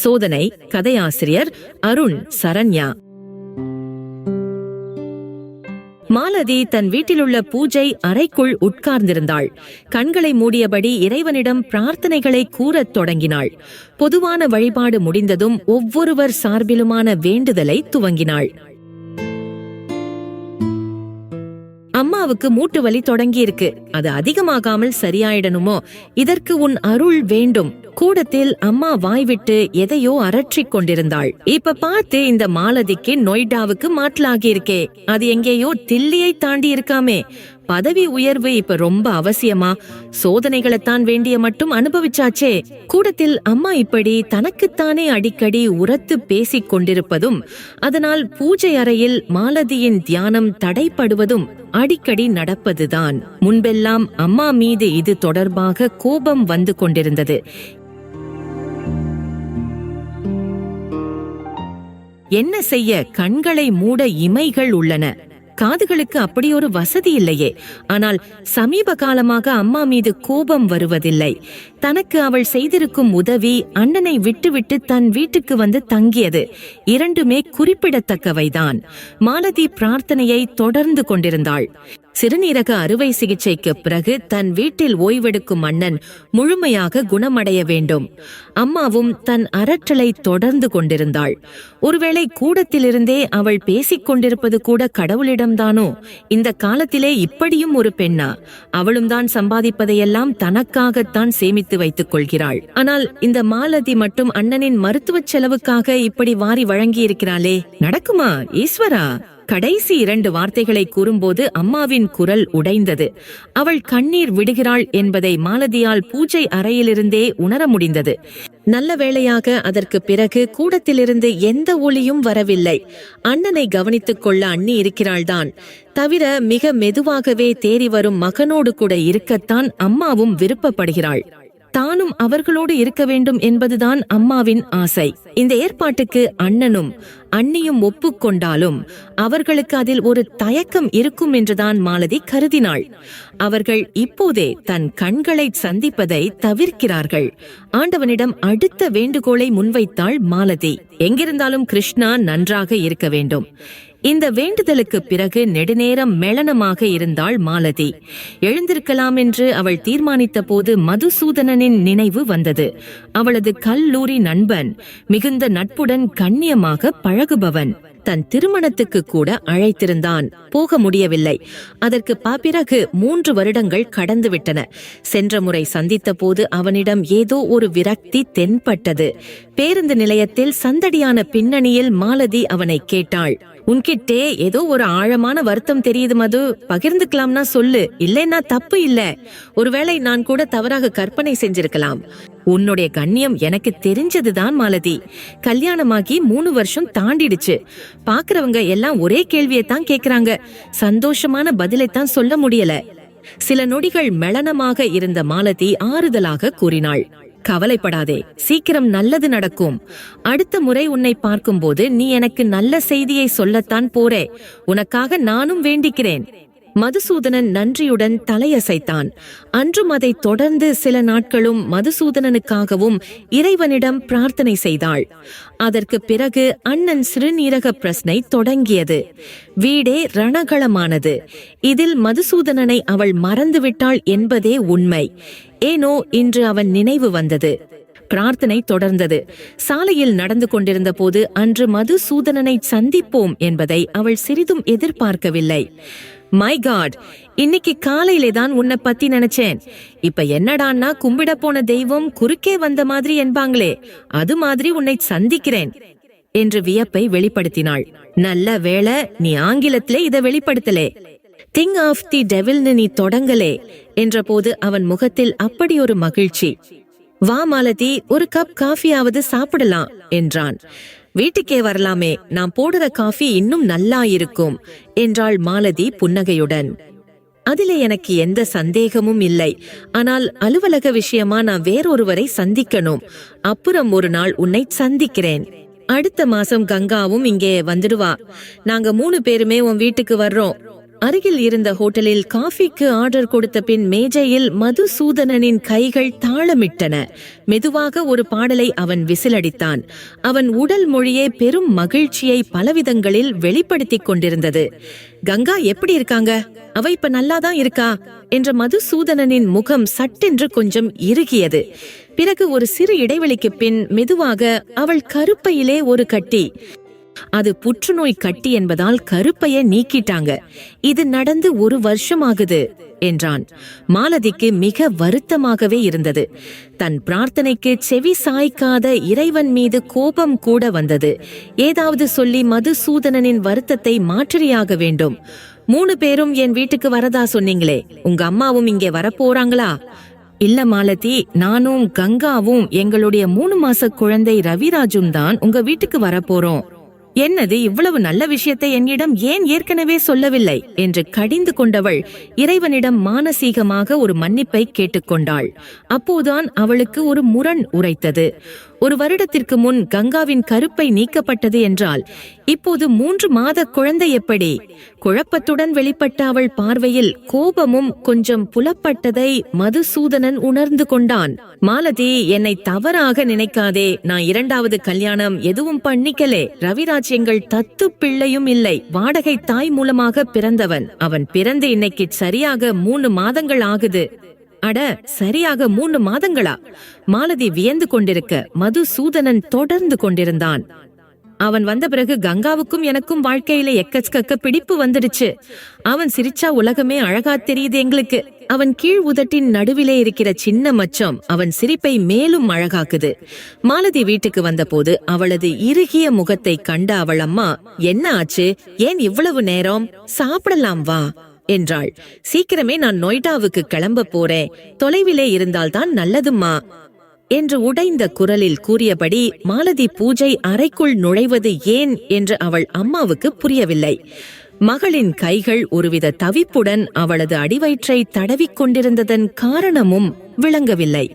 சோதனை கதையாசிரியர் அருண் சரண்யா. மாலதி தன் வீட்டிலுள்ள பூஜை அறைக்குள் உட்கார்ந்திருந்தாள். கண்களை மூடியபடி இறைவனிடம் பிரார்த்தனைகளை கூறத் தொடங்கினாள். பொதுவான வழிபாடு முடிந்ததும் ஒவ்வொருவர் சார்பிலுமான வேண்டுதலை துவங்கினாள். அம்மாவுக்கு மூட்டு வலி தொடங்கியிருக்கு. அது அதிகமாகாமல் சரியாயிடணுமோ? இதற்கு உன் அருள் வேண்டும். கூடத்தில் அம்மா வாய்விட்டு எதையோ அரற்றிக் கொண்டிருந்தாள். இப்ப பார்த்து இந்த மாலதிக்கு நொய்டாவுக்கு மாற்றலாகி இருக்கே அது எங்கேயோ தில்லியை தாண்டி இருக்காமே பதவி உயர்வு இப்ப ரொம்ப அவசியமா? சோதனைகளைத்தான் வேண்டிய மட்டும் அனுபவிச்சாச்சே. கூடத்தில் அம்மா இப்படி தனக்குத்தானே அடிக்கடி உரத்து பேசிக் கொண்டிருப்பதும் அதனால் பூஜை அறையில் மாலதியின் தியானம் தடைப்படுவதும் அடிக்கடி நடப்பதுதான். முன்பெல்லாம் அம்மா மீது இது தொடர்பாக கோபம் வந்து கொண்டிருந்தது. என்ன செய்ய கண்களை மூட இமைகள் உள்ளன. காதுகளுக்கு அப்படி ஒரு வசதி இல்லையே. ஆனால் சமீப காலமாக அம்மா மீது கோபம் வருவதில்லை. தனக்கு அவள் செய்திருக்கும் உதவி அண்ணனை விட்டுவிட்டு தன் வீட்டுக்கு வந்து தங்கியது. இரண்டுமே குறிப்பிடத்தக்கவைதான். மாலதி பிரார்த்தனையை தொடர்ந்து கொண்டிருந்தாள். சிறுநீரக அறுவை சிகிச்சைக்கு பிறகு தன் வீட்டில் ஓய்வெடுக்கும் அண்ணன் முழுமையாக குணமடைய வேண்டும். அம்மாவும் தன் அரற்றலை தொடர்ந்து கொண்டிருந்தாள். ஒருவேளை கூடத்திலிருந்தே அவள் பேசிக் கொண்டிருப்பது கூட கடவுளிடம்தானோ? இந்த காலத்திலே இப்படியும் ஒரு பெண்ணா? அவளும் தான் சம்பாதிப்பதையெல்லாம் தனக்காகத்தான் சேமித்து வைத்துக் கொள்கிறாள். ஆனால் இந்த மாலதி மட்டும் அண்ணனின் மருத்துவச் செலவுக்காக இப்படி வாரி வழங்கி இருக்கிறாளே நடக்குமா ஈஸ்வரா? கடைசி இரண்டு வார்த்தைகளை கூறும்போது அம்மாவின் குரல் உடைந்தது. அவள் கண்ணீர் விடுகிறாள் என்பதை மாலதியால் பூஜை அறையிலிருந்தே உணர முடிந்தது. நல்ல வேளையாக அதற்கு பிறகு கூடத்திலிருந்து எந்த ஒளியும் வரவில்லை. அண்ணனை கவனித்துக் கொள்ள அண்ணி இருக்கிறாள்தான். தவிர மிக மெதுவாகவே தேறி வரும் மகனோடு கூட இருக்கத்தான் அம்மாவும் விருப்பப்படுகிறாள். தானும் அவர்களோடு இருக்க வேண்டும் என்பதுதான் அம்மாவின் ஆசை. இந்த ஏற்பாட்டுக்கு அண்ணனும் அண்ணியும் ஒப்புக்கொண்டாலும் அவர்களுக்கு அதில் ஒரு தயக்கம் இருக்கும் என்றுதான் மாலதி கருதினாள். அவர்கள் இப்போதே தன் கண்களை சந்திப்பதை தவிர்க்கிறார்கள். ஆண்டவனிடம் அடுத்த வேண்டுகோளை முன்வைத்தாள் மாலதி. எங்கிருந்தாலும் கிருஷ்ணா நன்றாக இருக்க வேண்டும். இந்த வேண்டுதலுக்கு பிறகு நெடுநேரம் மெளனமாக இருந்தாள் மாலதி. எழுந்திருக்கலாம் என்று அவள் தீர்மானித்த போது மதுசூதனனின் நினைவு வந்தது. அவளது கல்லூரி நண்பன் மிகுந்த நட்புடன் கண்ணியமாக பழகுபவன். தன் திருமணத்துக்கு கூட அழைத்திருந்தான். போக முடியவில்லை. அதற்கு பிறகு மூன்று வருடங்கள் கடந்துவிட்டன. சென்ற முறை சந்தித்த போது அவனிடம் ஏதோ ஒரு விரக்தி தென்பட்டது. பேருந்து நிலையத்தில் சந்தடியான பின்னணியில் மாலதி அவனை கேட்டாள். உன்கிட்டே ஏதோ ஒரு ஆழமான வருத்தம் தெரியுது மது. பகிர்ந்துக்கலாம்னா சொல்லு. இல்லைன்னா தப்பு இல்ல. ஒருவேளை நான் கூட தவறாக கற்பனை செஞ்சிருக்கலாம். உன்னுடைய கண்ணியம் எனக்கு தெரிஞ்சதுதான் மாலதி. கல்யாணமாகி மூணு வருஷம் தாண்டிடுச்சு. பாக்குறவங்க எல்லாம் ஒரே கேள்வியை தான் கேக்குறாங்க. சந்தோஷமான பதிலைத்தான் சொல்ல முடியல. சில நொடிகள் மெளனமாக இருந்த மாலதி ஆறுதலாக கூறினாள். கவலைப்படாதே சீக்கிரம் நல்லது நடக்கும். அடுத்த முறை உன்னை பார்க்கும்போது நீ எனக்கு நல்ல செய்தியை சொல்லத்தான் போறே. உனக்காக நானும் வேண்டிக்கிறேன். மதுசூதனன் நன்றியுடன் தலையசைத்தான். அன்றும் அதை தொடர்ந்து சில நாட்களும் மதுசூதனனுக்காகவும் இறைவனிடம் பிரார்த்தனை செய்தாள். அதற்கு பிறகு அண்ணன் சிறுநீரக பிரச்சனை தொடங்கியது. வீடே ரணகளமானது இதில் மதுசூதனனை அவள் மறந்துவிட்டாள் என்பதே உண்மை. ஏனோ இன்று அவன் நினைவு வந்தது. பிரார்த்தனை தொடர்ந்தது. சாலையில் நடந்து கொண்டிருந்த போது அன்று மதுசூதனனை சந்திப்போம் என்பதை அவள் சிறிதும் எதிர்பார்க்கவில்லை. மை காட் இன்னைக்கு காலையிலே தான் உன்னை பத்தி நினைச்சேன். இப்ப என்னடான்னா கும்பிட போன தெய்வம் குறுக்கே வந்த மாதிரி என்பாங்களே. அது மாதிரி உன்னை சந்திக்கிறேன். என்று வியப்பை வெளிப்படுத்தினாள். நல்ல வேளை நீ ஆங்கிலத்திலே இதை வெளிப்படுத்தலே. திங் ஆஃப் தி டெவில்னு நீ தொடங்கலே. என்றபோது அவன் முகத்தில் அப்படி ஒரு மகிழ்ச்சி. வா மாலதி ஒரு கப் காஃபியாவது சாப்பிடலாம் என்றான். வீட்டுக்கே வரலாமே நான் போடுற காஃபி இன்னும் நல்லா இருக்கும் என்றாள் மாலதி புன்னகையுடன். அதிலே எனக்கு எந்த சந்தேகமும் இல்லை ஆனால் அலுவலக விஷயமா நான் வேறொருவரை சந்திக்கணும் அப்புறம் ஒரு நாள் உன்னை சந்திக்கிறேன். அடுத்த மாசம் கங்காவும் இங்கே வந்துடுவா. நாங்க மூணு பேருமே உன் வீட்டுக்கு வர்றோம். அருகில் இருந்த ஹோட்டலில் காஃபிக்கு ஆர்டர் கொடுத்த பின் மேஜையில் மதுசூதனனின் கைகள் தாளமிட்டன. மெதுவாக ஒரு பாடலை அவன் விசிலடித்தான். அவன் உடல் மொழியே பெரும் மகிழ்ச்சியை பலவிதங்களில் வெளிப்படுத்திக் கொண்டிருந்தது. கங்கா எப்படி இருக்காங்க? அவ இப்ப நல்லாதான் இருக்கா? என்ற மதுசூதனனின் முகம் சட்டென்று கொஞ்சம் இறுகியது. பிறகு ஒரு சிறு இடைவெளிக்கு பின் மெதுவாக அவள் கருப்பையிலே ஒரு கட்டி அது புற்றுநோய் கட்டி என்பதால் கருப்பைய நீக்கிட்டாங்க. இது நடந்து ஒரு வருஷமாகுது என்றான். மாலதிக்கு மிக வருத்தமாகவே இருந்தது. தன் பிரார்த்தனைக்கு செவி சாய்க்காத இறைவன் மீது கோபம் கூட வந்தது. ஏதாவது சொல்லி மதுசூதனனின் வருத்தத்தை மாற்றியாக வேண்டும். மூணு பேரும் என் வீட்டுக்கு வரதா சொன்னீங்களே உங்க அம்மாவும் இங்கே வரப்போறாங்களா? இல்ல மாலதி நானும் கங்காவும் எங்களுடைய மூணு மாச குழந்தை ரவிராஜும் தான் உங்க வீட்டுக்கு வரப்போறோம். என்னது இவ்வளவு நல்ல விஷயத்தை என்னிடம் ஏன் ஏற்கனவே சொல்லவில்லை? என்று கடிந்து கொண்டவள் இறைவனிடம் மானசீகமாக ஒரு மன்னிப்பை கேட்டுக்கொண்டாள். அப்போதான் அவளுக்கு ஒரு முரண் உரைத்தது. ஒரு வருடத்திற்கு முன் கங்காவின் கருப்பை நீக்கப்பட்டது என்றால் இப்போது மூன்று மாத குழந்தை எப்படி? குழப்பத்துடன் வெளிப்பட்ட அவள் பார்வையில் கோபமும் கொஞ்சம் புலப்பட்டதை மதுசூதனன் உணர்ந்து கொண்டான். மாலதி என்னை தவறாக நினைக்காதே. நான் இரண்டாவது கல்யாணம் எதுவும் பண்ணிக்கலே. ரவிராஜ் எங்கள் தத்து பிள்ளையும் இல்லை. வாடகை தாய் மூலமாக பிறந்தவன். அவன் பிறந்து இன்னைக்கு சரியாக மூணு மாதங்கள் ஆகுது. அட சரியாக மூணு மாதங்களா? மாலதி வியந்து கொண்டிருக்க. மதுசூதனன் தொடர்ந்து கொண்டிருந்தான். அவன் வந்த பிறகு கங்காவுக்கும் எனக்கும் வாழ்க்கையில எக்கச்சக்க பிடிப்பு வந்துடுச்சு. அவன் சிரிச்சா உலகமே அழகா தெரியுது எங்களுக்கு. அவன் கீழ் உதட்டின் நடுவிலே இருக்கிற சின்ன மச்சம் அவன் சிரிப்பை மேலும் அழகாக்குது. மாலதி வீட்டுக்கு வந்தபோது அவளது இறுகிய முகத்தை கண்ட அவள் அம்மா என்ன ஆச்சு? ஏன் இவ்வளவு நேரம்? சாப்பிடலாம் வா என்றாள். சீக்கிரமே நான் நொய்டாவுக்கு கிளம்ப போறேன். தொலைவிலே இருந்தால்தான் நல்லதும்மா. என்று உடைந்த குரலில் கூறியபடி மாலதி பூஜை அறைக்குள் நுழைவது ஏன் என்று அவள் அம்மாவுக்கு புரியவில்லை. மகளின் கைகள் ஒருவித தவிப்புடன் அவளது அடிவயிற்றை தடவிக் கொண்டிருந்ததன் காரணமும் விளங்கவில்லை.